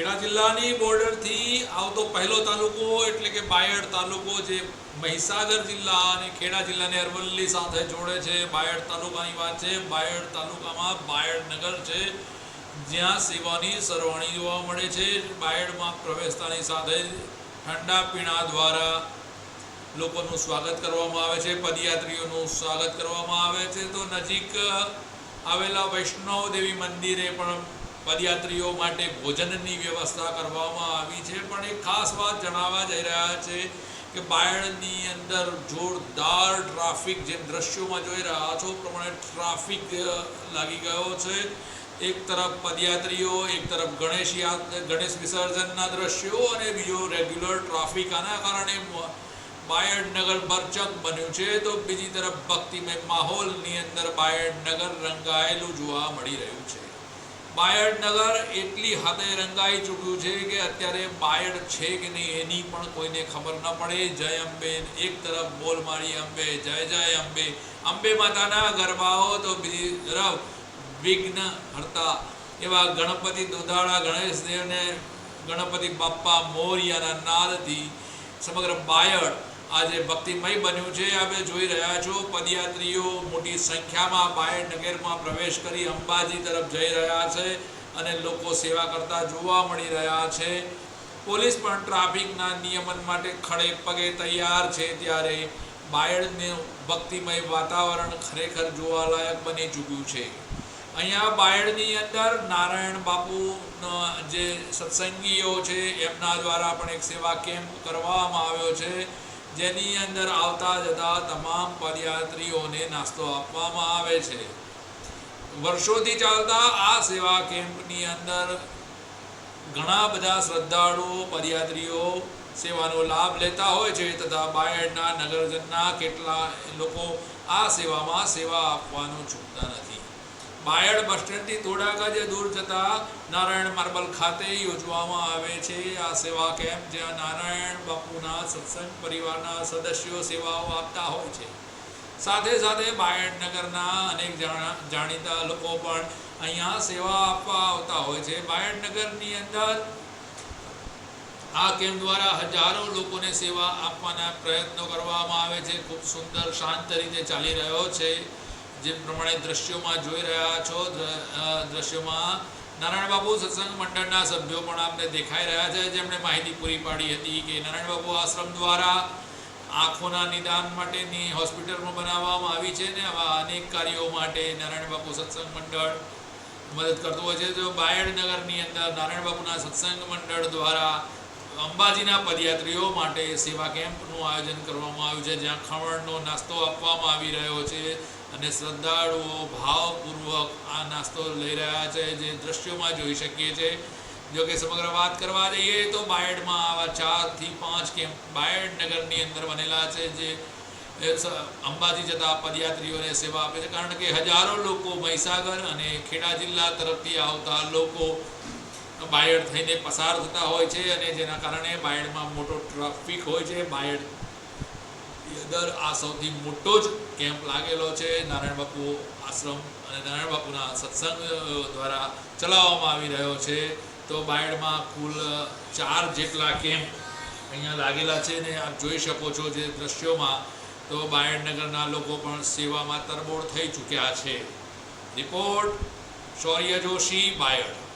ખેડા જિલ્લાની બોર્ડરથી આવતો પહેલો તાલુકો એટલે કે બાયડ તાલુકો જે મહીસાગર જિલ્લા અને ખેડા જિલ્લાને અરવલ્લી સાથે જોડે છે. બાયડ તાલુકાની વાત છે. બાયડ તાલુકામાં બાયડ નગર છે. જ્યાં સેવાની સરવાણી જોવા મળે છે. બાયડમાં પ્રવેશતાની સાથે ઠંડા પીણા દ્વારા લોકોનું સ્વાગત કરવામાં આવે છે. પદયાત્રીઓનું સ્વાગત કરવામાં આવે છે. તો નજીક આવેલા વૈષ્ણવ દેવી મંદિરે પણ પદયાત્રીઓ માટે ભોજનની વ્યવસ્થા કરવામાં આવી છે. પણ એક ખાસ વાત જણાવવા જઈ રહ્યા છે કે બાયડની અંદર જોરદાર ટ્રાફિક જેમ દ્રશ્યોમાં જોઈ રહ્યા છો, પ્રમાણે ટ્રાફિક લાગી ગયો છે. એક તરફ પદયાત્રીઓ, એક તરફ ગણેશ ગણેશ વિસર્જનના દ્રશ્યો અને બીજો રેગ્યુલર ટ્રાફિક આના કારણે બાયડનગર બાયડ નગર બરચક બન્યું છે. તો બીજી તરફ ભક્તિમય માહોલની અંદર બાયડ નગર રંગાયેલું જોવા મળી રહ્યું છે. બાયડ નગર એટલી હદે રંગાઈ ચૂક્યું છે કે અત્યારે બાયડ છે કે નહીં એની પણ કોઈને ખબર ન પડે. જય અંબે, એક તરફ બોલ મારી અંબે, જય જય અંબે. અંબે માતાના ગરબાઓ તો બીજી તરફ વિઘ્ન હરતા. એવા ગણપતિ દુધાળા ગણેશ ગણપતિ બાપ્પા મોરિયાના નાદથી સમગ્ર બાયડ આજે ભક્તિમય બન્યું છે. આપણે જોઈ રહ્યા છો, પદયાત્રીઓ મોટી સંખ્યામાં બાયડ નગરમાં પ્રવેશ કરી અંબાજી તરફ જઈ રહ્યા છે અને લોકો સેવા કરતા જોવા મળી રહ્યા છે. પોલીસ પણ ટ્રાફિકના નિયમન માટે ખડે પગે તૈયાર છે. ત્યારે બાયડનું ભક્તિમય વાતાવરણ ખરેખર જોવાલાયક બની ચૂક્યું છે. અહીંયા બાયડની અંદર નારાયણ બાપુનો જે સત્સંગીઓ છે, એમના દ્વારા પણ એક સેવા કેમ્પ કરવામાં આવ્યો છે. જેની અંદર આવતા જતા તમામ પદયાત્રીઓને નાસ્તો આપવામાં આવે છે. વર્ષોથી ચાલતા આ સેવા કેમ્પની અંદર ઘણા બધા શ્રદ્ધાળુઓ પદયાત્રીઓ સેવાનો લાભ લેતા હોય છે તથા બાયડના, નગરજનના કેટલા લોકો આ સેવામાં સેવા આપવાનું ચૂકતા નથી. બાયડ બસ સ્ટેન્ડથી થોડાક જ દૂર જતા નારાયણ માર્બલ ખાતે યોજવામાં આવે છે. આ સેવા કેમ્પ જ્યાં નારાયણ બાપુના સત્સંગ પરિવારના સદસ્યો સેવાઓ આપતા હોય છે. સાથે સાથે બાયડ નગરના અનેક જાણીતા લોકો પણ અહીંયા સેવા આપવા આવતા હોય છે. બાયડ નગરની અંદર આ કેમ્પ દ્વારા હજારો લોકોને સેવા આપવાના પ્રયત્નો કરવામાં આવે છે. ખૂબ સુંદર, શાંત રીતે ચાલી રહ્યો છે. જે પ્રમાણે દ્રશ્યોમાં જોઈ રહ્યા છો, દ્ર- દ્રશ્યોમાં નારાયણ બાબુ સત્સંગ મંડળના સભ્યો પણ આપને દેખાઈ રહ્યા છે. જેમણે માહિતી પૂરી પાડી હતી કે નારાયણ આશ્રમ દ્વારા આંખોના નિદાન માટેની હોસ્પિટલમાં બનાવવામાં આવી છે ને આવા અનેક કાર્યો માટે નારાયણ બાપુ સત્સંગ મંડળ મદદ કરતું હોય છે. તો બાયડ નગરની અંદર નારાયણ બાપુના સત્સંગ મંડળ દ્વારા અંબાજીના પદયાત્રીઓ માટે સેવા કેમ્પનું આયોજન કરવામાં આવ્યું છે. જ્યાં ખમણનો નાસ્તો આપવામાં આવી રહ્યો છે. અને શ્રદ્ધાળુઓ ભાવપૂર્વક આ નાસ્તો લઈ રહ્યા છે, જે દ્રશ્યોમાં જોઈ શકીએ છીએ. જો કે સમગ્ર વાત કરવા જઈએ તો બાયડમાં આવા ચારથી પાંચ કેમ્પ બાયડ નગરની અંદર બનેલા છે, જે અંબાજી જતા પદયાત્રીઓને સેવા આપે છે. કારણ કે હજારો લોકો મહીસાગર અને ખેડા જિલ્લા તરફથી આવતા લોકો બાયડ થઈને પસાર થતા હોય છે અને જેના કારણે બાયડમાં મોટો ટ્રાફિક હોય છે. બાયડ ની અંદર આ સૌથી મોટો જ કેમ્પ લાગેલો છે. નારાયણ બાપુ આશ્રમ અને નારાયણ બાપુના સત્સંગ દ્વારા ચલાવવામાં આવી રહ્યો છે. તો બાયડમાં કુલ ચાર જેટલા કેમ્પ અહીંયા લાગેલા છે ને આપ જોઈ શકો છો જે દ્રશ્યોમાં. તો બાયડનગરના લોકો પણ સેવામાં તરબોળ થઈ ચૂક્યા છે. રિપોર્ટ, શૌર્ય જોશી, બાયડ.